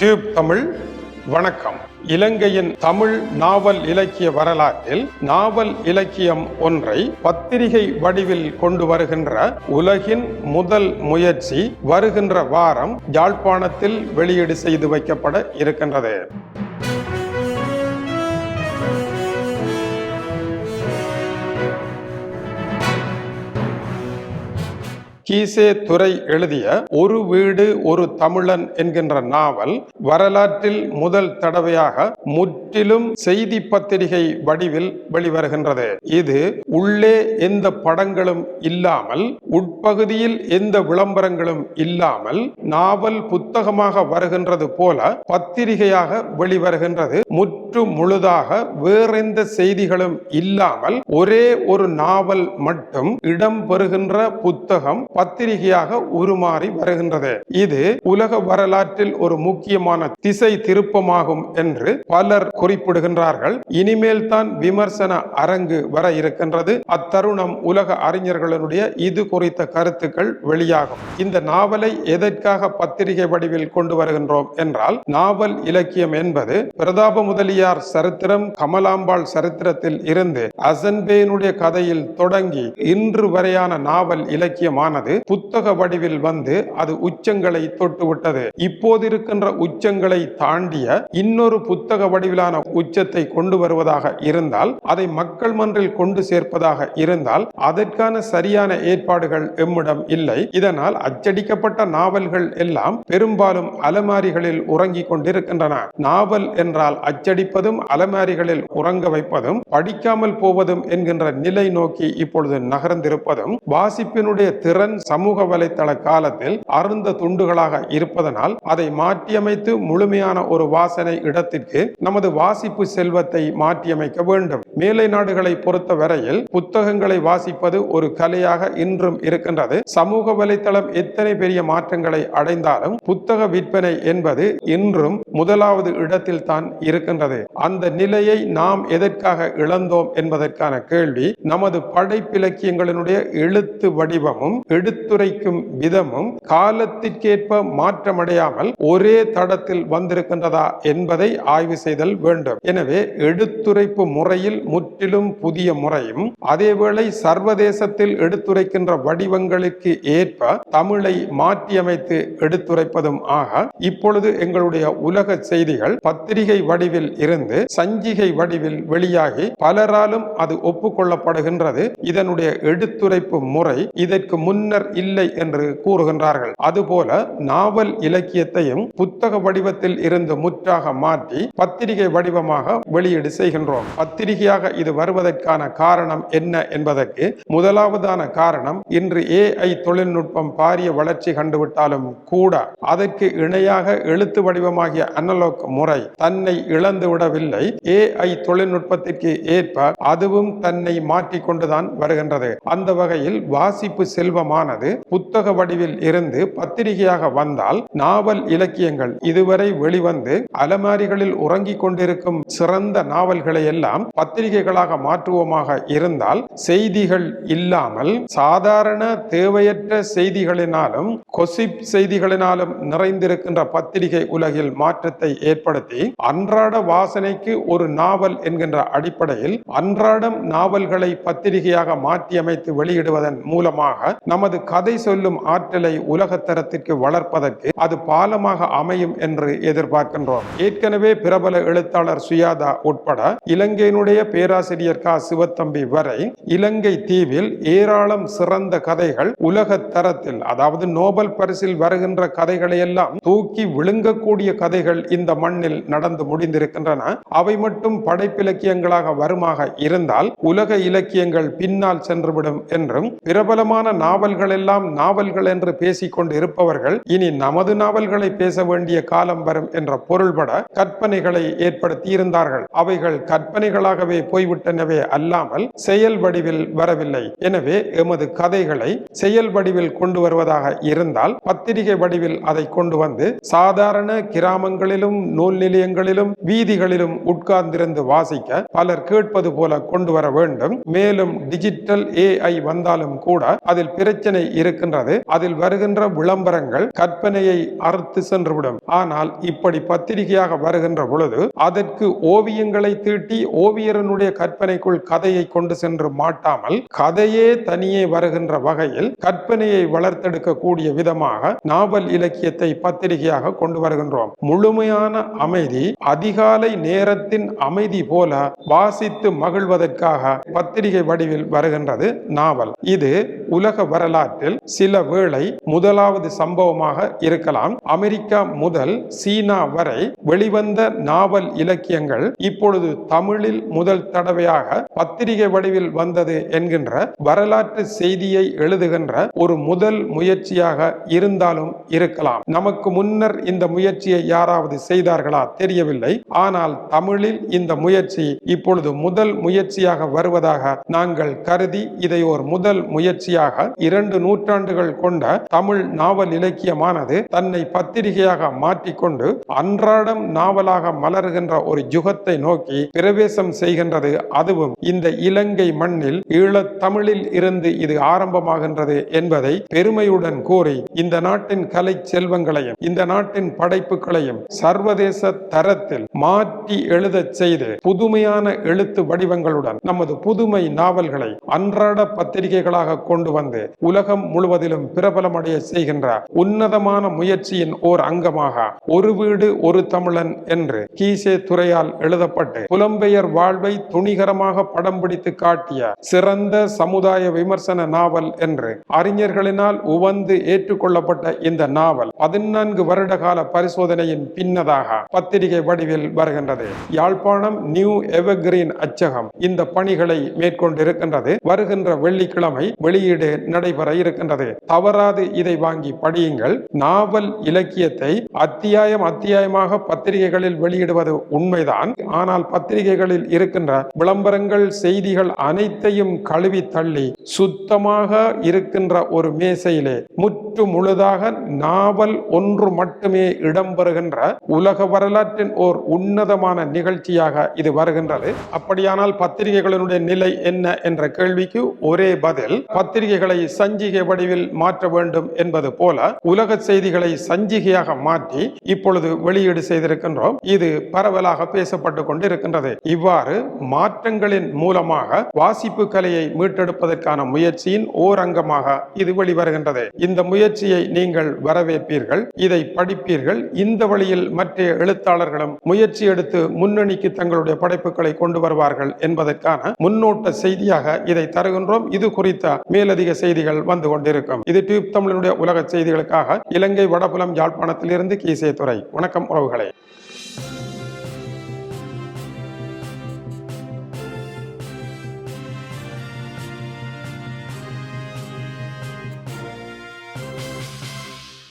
Tube Tamil வணக்கம். இலங்கையின் தமிழ் நாவல் இலக்கிய வரலாற்றில் நாவல் இலக்கியம் ஒன்றை பத்திரிகை வடிவில் கொண்டு வருகின்ற உலகின் முதல் முயற்சி வருகின்ற வாரம் யாழ்ப்பாணத்தில் வெளியீடு செய்து வைக்கப்பட இருக்கின்றது. கீசே துறை எழுதிய ஒரு வீடு ஒரு தமிழன் என்கின்ற நாவல் வரலாற்றில் முதல் தடவையாக முற்றிலும் செய்தி பத்திரிகை வடிவில் வெளிவருகின்றது. இது உள்ளே எந்த படங்களும் இல்லாமல் உட்பகுதியில் எந்த விளம்பரங்களும் இல்லாமல் நாவல் புத்தகமாக வருகின்றது போல பத்திரிகையாக வெளிவருகின்றது. முற்று முழுதாக வேறெந்த செய்திகளும் இல்லாமல் ஒரே ஒரு நாவல் மட்டும் இடம் பெறுகின்ற புத்தகம் பத்திரிகையாக உருமாறி வருகின்றது. இது உலக வரலாற்றில் ஒரு முக்கியமான திசை திருப்பமாகும் என்று பலர் குறிப்பிடுகின்றார்கள். இனிமேல் தான் விமர்சன அரங்கு வர இருக்கின்றது. அத்தருணம் உலக அறிஞர்களுடைய இது குறித்த கருத்துக்கள் வெளியாகும். இந்த நாவலை எதற்காக பத்திரிகை வடிவில் கொண்டு வருகின்றோம் என்றால் நாவல் இலக்கியம் என்பது பிரதாப முதலியார் சரித்திரம் கமலாம்பாள் சரித்திரத்தில் இருந்து அசன்பேனுடைய கதையில் தொடங்கி இன்று வரையான நாவல் இலக்கியமானது. புத்தக வடிவில் வந்து அது உச்சங்களை தொட்டுவிட்டது இப்போது இருக்கின்ற உச்சங்களை தாண்டிய இன்னொரு புத்தக வடிவிலான உச்சத்தை கொண்டு வருவதாக இருந்தால் அதை மக்கள் மன்றில் கொண்டு சேர்ப்பதாக இருந்தால் அதற்கான சரியான ஏற்பாடுகள் எம்மிடம் இல்லை. இதனால் அச்சடிக்கப்பட்ட நாவல்கள் எல்லாம் பெரும்பாலும் அலமாரிகளில் உறங்கிக் கொண்டிருக்கின்றன. நாவல் என்றால் அச்சடிப்பதும் அலமாரிகளில் உறங்க வைப்பதும் படிக்காமல் போவதும் என்கின்ற நிலை நோக்கி இப்பொழுது நகர்ந்திருப்பதும் வாசிப்பினுடைய திறன் சமூக வலைத்தள காலத்தில் அருந்த துண்டுகளாக இருப்பதனால் அதை மாற்றியமைத்து முழுமையான ஒரு வாசனை இடத்திற்கு நமது வாசிப்பு செல்வத்தை மாற்றியமைக்க வேண்டும். மேலை நாடுகளை பொறுத்த வரையில் புத்தகங்களை வாசிப்பது ஒரு கலையாக இன்றும் இருக்கின்றது. சமூக வலைத்தளம் எத்தனை பெரிய மாற்றங்களை அடைந்தாலும் புத்தக விற்பனை என்பது இன்றும் முதலாவது இடத்தில் தான் இருக்கின்றது. அந்த நிலையை நாம் எதற்காக இழந்தோம் என்பதற்கான கேள்வி நமது படைப்பிலக்கியங்களினுடைய எழுத்து வடிவமும் எடுத்துரைக்கும் விதமும் காலத்திற்கேற்ப மாற்றமடையாமல் ஒரே தடத்தில் வந்திருக்கின்றதா என்பதை ஆய்வு செய்தல் வேண்டும். எனவே எடுத்துரைப்பு முறையில் முற்றிலும் புதிய முறையும் அதேவேளை சர்வதேசத்தில் எடுத்துரைக்கின்ற வடிவங்களுக்கு ஏற்ப தமிழை மாற்றியமைத்து எடுத்துரைப்பதும் ஆக இப்பொழுது எங்களுடைய உலக செய்திகள் பத்திரிகை வடிவில் இருந்து சஞ்சிகை வடிவில் வெளியாகி பலராலும் அது ஒப்புக்கொள்ளப்படுகின்றது. இதனுடைய எடுத்துரைப்பு முறை இதற்கு முன்னர் இல்லை என்று கூறுகின்றார்கள். அதுபோல நாவல் இலக்கியத்தையும் புத்தக வடிவத்தில் இருந்து முற்றாக மாற்றி பத்திரிகை வடிவமாக வெளியீடு செய்கின்றோம். பத்திரிகையாக இது வருவதற்கான காரணம் என்ன என்பதற்கு முதலாவதான காரணம் இன்று ஏஐ தொழில்நுட்பம் பாரிய வளர்ச்சி கண்டுவிட்டாலும் கூட அதற்கு இணையாக எழுத்து வடிவமாகிய அனலோக் முறை தன்னை இழந்து விடவில்லை. ஏஐ தொழில்நுட்பத்திற்கு ஏற்ப அதுவும் தன்னை மாற்றிக்கொண்டுதான் வருகின்றது. அந்த வகையில் வாசிப்பு செல்வமாக செல்வமானது புத்தக வடிவில் இருந்து பத்திரிகையாக வந்தால் நாவல் இலக்கியங்கள் இதுவரை வெளிவந்து அலமாரிகளில் உறங்கிக் கொண்டிருக்கும் சிறந்த நாவல்களை எல்லாம் பத்திரிகைகளாக மாற்றுவோமாக இருந்தால் செய்திகள் இல்லாமல் சாதாரண தேவையற்ற செய்திகளினாலும் கொசிப் செய்திகளினாலும் நிறைந்திருக்கின்ற பத்திரிகை உலகில் மாற்றத்தை ஏற்படுத்தி அன்றாட வாசனைக்கு ஒரு நாவல் என்கின்ற அடிப்படையில் அன்றாடம் நாவல்களை பத்திரிகையாக மாற்றியமைத்து வெளியிடுவதன் மூலமாக நமது கதை சொல்லும் ஆற்றலை உலகத்தரத்திற்கு வளர்ப்பதற்கு அது பாலமாக அமையும் என்று எதிர்பார்க்கின்றோம். ஏற்கனவே பிரபல எழுத்தாளர் சுயாதா உட்பட இலங்கையினுடைய பேராசிரியர் கா. சிவத்தம்பி வரை இலங்கை தீவில் ஏராளம் சிறந்த கதைகள் உலக தரத்தில் அதாவது நோபல் பரிசில் வருகின்ற கதைகளை எல்லாம் தூக்கி விழுங்கக்கூடிய கதைகள் இந்த மண்ணில் நடந்து முடிந்திருக்கின்றன. அவை மட்டும் படைப்பிலக்கியங்களாக வருமாக இருந்தால் உலக இலக்கியங்கள் பின்னால் சென்றுவிடும் என்றும் பிரபலமான நாவல் நாவல்கள் எல்லாம் நாவல்கள் என்று பேசிக்கொண்டு இருப்பவர்கள் இனி நமது நாவல்களை பேச வேண்டிய காலம் வரும் என்ற பொருள்பட கற்பனைகளை ஏற்படுத்தி இருந்தார்கள் அவைகள் கற்பனைகளாகவே போய்விட்டனவே அல்லாமல் செயல் வடிவில் வரவில்லை. எனவே எமது கதைகளை செயல் வடிவில் கொண்டு வருவதாக இருந்தால் பத்திரிகை வடிவில் அதை கொண்டு வந்து சாதாரண கிராமங்களிலும் நூல் நிலையங்களிலும் வீதிகளிலும் உட்கார்ந்திருந்து வாசிக்க பலர் கேட்பது போல கொண்டு வர வேண்டும். மேலும் டிஜிட்டல் ஏஐ வந்தாலும் கூட அதில் பிரச்சனை பிரச்சனை இருக்கின்றது. அதில் வருகின்ற விளம்பரங்கள் கற்பனையை அறுத்து சென்றுவிடும். ஆனால் இப்படி பத்திரிகையாக வருகின்ற பொழுது அதற்கு ஓவியங்களை தீட்டி ஓவியரனுடைய கற்பனைக்குள் கதையை கொண்டு சென்று மாட்டாமல் கதையே தனியே வருகின்ற வகையில் கற்பனையை வளர்த்தெடுக்கக்கூடிய விதமாக நாவல் இலக்கியத்தை பத்திரிகையாக கொண்டு வருகின்றோம். முழுமையான அமைதி அதிகாலை நேரத்தின் அமைதி போல வாசித்து மகிழ்வதற்காக பத்திரிகை வடிவில் வருகின்றது நாவல். இது உலக வரலாற்றில் சில வேளை முதலாவது சம்பவமாக இருக்கலாம். அமெரிக்கா முதல் சீனா வரை வெளிவந்த நாவல் இலக்கியங்கள் இப்பொழுது தமிழில் முதல் தடவையாக பத்திரிகை வடிவில் வந்தது என்கின்ற வரலாற்று செய்தியை எழுதுகின்ற ஒரு முதல் முயற்சியாக இருந்தாலும் இருக்கலாம். நமக்கு முன்னர் இந்த முயற்சியை யாராவது செய்தார்களா தெரியவில்லை. ஆனால் தமிழில் இந்த முயற்சி இப்பொழுது முதல் முயற்சியாக வருவதாக நாங்கள் கருதி இதை ஒரு முதல் முயற்சியாக இரண்டு இரண்டு நூற்றாண்டுகள் கொண்ட தமிழ் நாவல் இலக்கியமானது தன்னை பத்திரிகையாக மாற்றிக்கொண்டு அன்றாடம் நாவலாக மலர்கின்ற ஒரு யுகத்தை நோக்கி பிரவேசம் செய்கின்றது. அதுவும் இந்த இலங்கை மண்ணில் ஈழத்தமிழில் இருந்து இது ஆரம்பமாகின்றது என்பதை பெருமையுடன் கூறி இந்த நாட்டின் கலை செல்வங்களையும் இந்த நாட்டின் படைப்புகளையும் சர்வதேச தரத்தில் மாற்றி எழுதச் செய்து புதுமையான எழுத்து வடிவங்களுடன் நமது புதுமை நாவல்களை அன்றாட பத்திரிகைகளாக கொண்டு வந்து உலக உலகம் முழுவதிலும் பிரபலமடைய செய்கின்ற உன்னதமான முயற்சியின் ஓர் அங்கமாக ஒரு வீடு ஒரு தமிழன் என்று கீசே துறையால் எழுதப்பட்டு புலம்பெயர் வாழ்வை துணிகரமாக படம் பிடித்து காட்டிய சிறந்த சமுதாய விமர்சன நாவல் என்று அறிஞர்களினால் உவந்து ஏற்றுக்கொள்ளப்பட்ட இந்த நாவல் பதினான்கு வருட கால பரிசோதனையின் பின்னதாக பத்திரிகை வடிவில் வருகின்றது. யாழ்ப்பாணம் நியூ எவர்கிரீன் அச்சகம் இந்த பணிகளை மேற்கொண்டிருக்கின்றது. வருகின்ற வெள்ளிக்கிழமை வெளியீடு நடைபெற இருக்கின்றது. தவறாது இதை வாங்கி படியுங்கள். நாவல் இலக்கியத்தை அத்தியாயம் அத்தியாயமாக பத்திரிகைகளில் வெளியிடுவது உண்மைதான். ஆனால் பத்திரிகைகளில் இருக்கின்ற விளம்பரங்கள் செய்திகள் அனைத்தையும் கழுவி தள்ளி சுத்தமாக இருக்கின்ற ஒரு மேசையிலே முற்று முழுதாக நாவல் ஒன்று மட்டுமே இடம்பெறுகின்ற உலக வரலாற்றின் ஓர் உன்னதமான நிகழ்ச்சியாக இது வருகின்றது. அப்படியானால் பத்திரிகைகளினுடைய நிலை என்ன என்ற கேள்விக்கு ஒரே பதில் பத்திரிகைகளை சஞ்சிகை வடிவில் மாற்ற வேண்டும் என்பது போல உலக செய்திகளை சஞ்சிகையாக மாற்றி இப்பொழுது வெளியீடு செய்திருக்கின்றோம். இது பரவலாக பேசப்பட்டு கொண்டிருக்கின்றது. இவ்வாறு மாற்றங்களின் மூலமாக வாசிப்பு கலையை மீட்டெடுப்பதற்கான முயற்சியின் ஓரங்கமாக இது வெளிவருகின்றது. இந்த முயற்சியை நீங்கள் வரவேற்பீர்கள் இதை படிப்பீர்கள். இந்த வழியில் மற்ற எழுத்தாளர்களும் முயற்சி எடுத்து முன்னணிக்கு தங்களுடைய படைப்புகளை கொண்டு வருவார்கள் என்பதற்கான முன்னோட்ட செய்தியாக இதை தருகின்றோம். இது குறித்த மேலதிக செய்திகள் செய்திகள் வந்து கொண்டிருக்கும். இது டியூப் தமிழனுடைய உலக செய்திகளுக்காக இலங்கை வடபுலம் யாழ்ப்பாணத்திலிருந்து கீசே துறை வணக்கம் உறவுகளே.